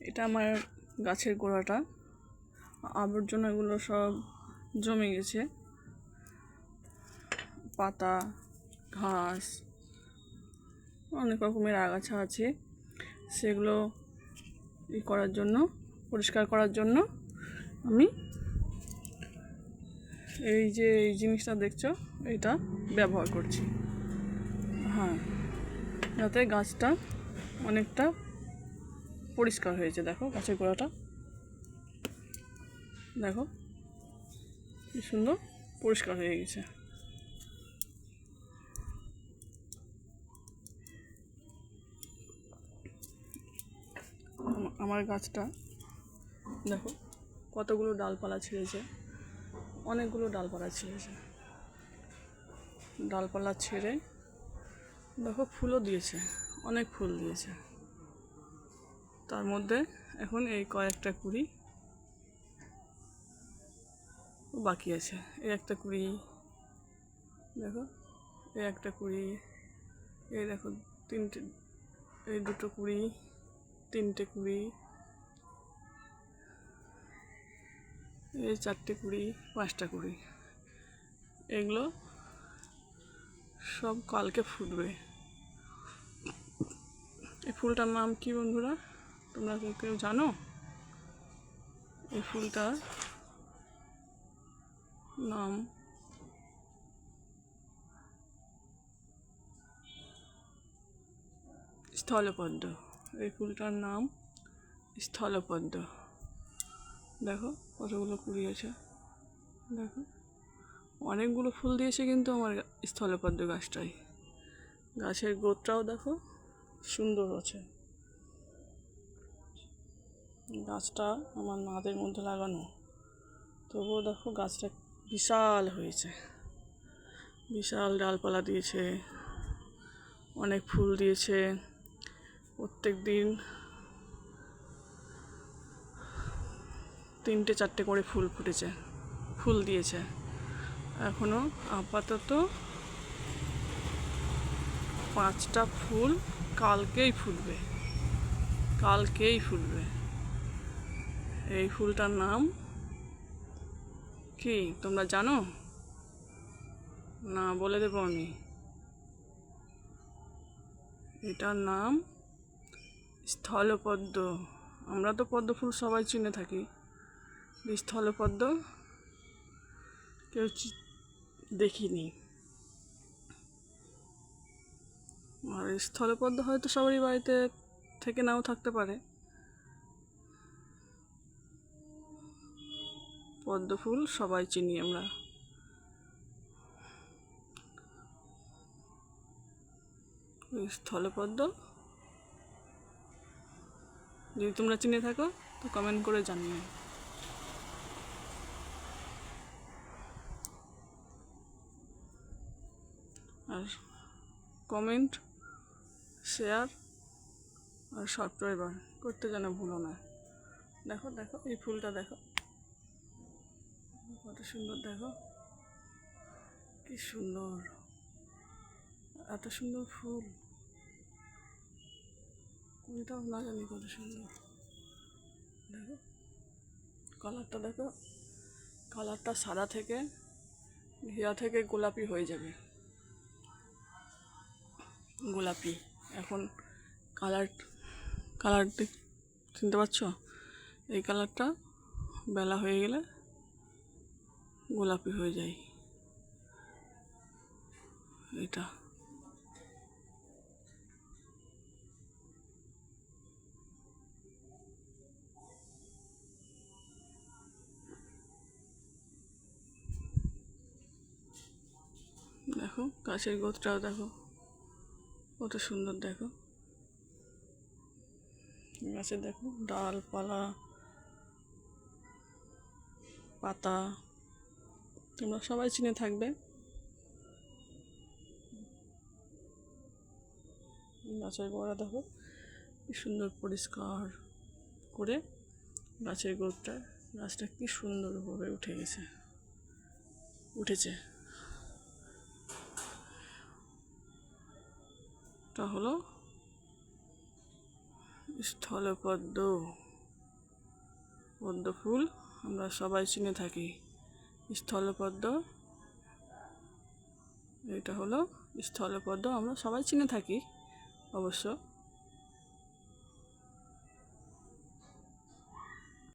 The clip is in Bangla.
এটা আমার গাছের গোড়াটা। আবর্জনাগুলো সব জমে গেছে। পাতা, ঘাস, অনেক রকমের আগাছা আছে। সেগুলো ই করার জন্য, পরিষ্কার করার জন্য আমি এই যে এই জিনিসটা দেখছ, এটা ব্যবহার করছি। হ্যাঁ যাতে গাছটা অনেকটা পরিষ্কার হয়েছে, দেখো গাছের গোড়াটা। দেখো, কি সুন্দর পরিষ্কার হয়ে গেছে। আমার গাছটা, দেখো, কতগুলো ডালপালা ছিঁড়েছে, অনেকগুলো ডালপালা ছিঁড়েছে। ডালপালা ছেড়ে, দেখো, ফুলও দিয়েছে, অনেক ফুল দিয়েছে। তার মধ্যে এখন এই কয়েকটা কুড়ি বাকি আছে। এই একটা কুড়ি, দেখো, এই একটা কুড়ি, এই দেখো তিনটে, এই দুটো কুড়ি, তিনটে কুড়ি, এই চারটে কুড়ি, পাঁচটা কুড়ি। এগুলো সব কালকে ফুটবে। এই ফুলটার নাম কি বন্ধুরা? তোমরা কেউ কেউ জানো? এই ফুলটার নাম স্থলপদ্ম। এই ফুলটার নাম স্থলপদ্ম। দেখো কতগুলো কুড়ি আছে। দেখো। অনেকগুলো ফুল দিয়েছে কিন্তু আমার স্থলপদ্ম গাছটাই। গাছের গোতটাও দেখো, সুন্দর আছে। গাছটা আমার নাদের মধ্যে লাগানো। তবুও দেখো গাছটা বিশাল হয়েছে। বিশাল ডালপালা দিয়েছে, অনেক ফুল দিয়েছে। প্রত্যেক দিন তিনটে চারটে করে ফুল ফুটেছে, ফুল দিয়েছে। এখনও আপাতত পাঁচটা ফুল কালকেই ফুটবে কালকেই ফুটবে এই ফুলটার নাম? কি, তোমরা জানো? না, বলে দেবো আমি। এটার নাম স্থলপদ্ম। আমরা তো পদ্ম ফুল সবাই চিনে থাকি। স্থলপদ্ম কেউ দেখিনি। আর স্থলপদ্ম হয়তো সবারই বাড়িতে থেকে নাও থাকতে পারে। পদ্ম ফুল সবাই চিনি আমরা। স্থলপদ্ম যদি তোমরা চিনে থাকো, তো কমেন্ট করে জানিও। আর কমেন্ট শেয়ার আর সাবস্ক্রাইবার করতে যেন ভুলো না। দেখো দেখো, এই ফুলটা দেখো। কত সুন্দর, দেখো। কি সুন্দর। এত সুন্দর ফুল। কুড়িটাও না জানি কত সুন্দর। দেখো কালারটা দেখো। কালারটা সাদা থেকে, ঘিয়া থেকে গোলাপি হয়ে যাবে। গোলাপি। এখন কালার কালার চিনতে পারছ? এই কালারটা বেলা হয়ে গেলে গোলাপি হয়ে যায়। এটা। দেখো, গাছের গোতটাও দেখো। কত সুন্দর দেখো। গাছে দেখো, ডালপালা, পাতা। তোমরা সবাই চিনে থাকবে। গাছের গোড়া দেখো, কি সুন্দর পরিষ্কার করে গাছের গোড়টা গাছটা কি সুন্দরভাবে উঠে গেছে, উঠেছে। এটা হলো, স্থলপদ্ম, পদ্ম ফুল, আমরা সবাই চিনে থাকি। স্থলপদ্ম। এটা হলো স্থলপদ্ম। আমরা সবাই চিনে থাকি অবশ্য।